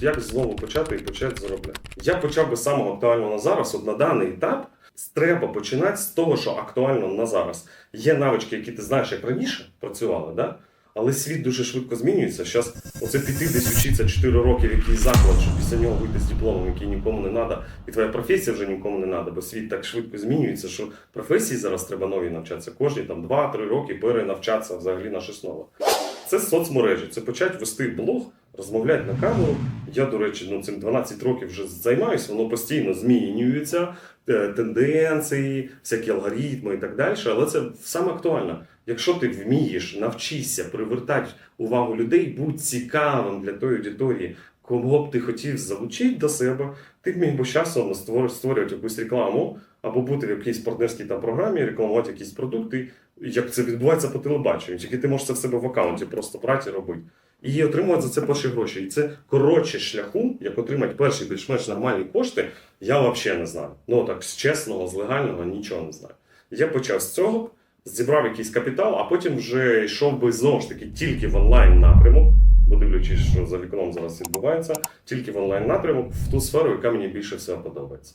Як знову почати і почати заробляти? Я почав би з самого актуального на зараз. От на даний етап треба починати з того, що актуально на зараз. Є навички, які ти знаєш, як раніше працювали, да? але світ дуже швидко змінюється. Зараз оце піти десь вчитися 4 роки в якийсь заклад, щоб після нього вийти з дипломом, який нікому не треба, і твоя професія вже нікому не треба, бо світ так швидко змінюється, що професії зараз треба нові навчатися. Кожні там 2-3 роки перенавчатися взагалі на щось нове. Це соцмережі, це почати вести блог, розмовляти на камеру. Я, до речі, ну цим 12 років вже займаюся, воно постійно змінюється, е, тенденції, всякі алгоритми і так далі. Але це саме актуально. Якщо ти вмієш, навчишся привертати увагу людей, будь цікавим для тої аудиторії, кого б ти хотів залучити до себе, ти б міг би часом створювати якусь рекламу або бути в якійсь партнерській там програмі, рекламувати якісь продукти, як це відбувається по телебаченню, тільки ти можеш це в себе в аккаунті просто брати і робити. І отримувати за це перші гроші. І це коротше шляху, як отримати перші більш-менш нормальні кошти, я взагалі не знаю. Ну так з чесного, з легального нічого не знаю. Я почав з цього, зібрав якийсь капітал, а потім вже йшов би знову ж таки тільки в онлайн напрямок, бо дивлячись, що за вікном зараз відбувається, тільки в онлайн напрямок в ту сферу, яка мені більше всього подобається.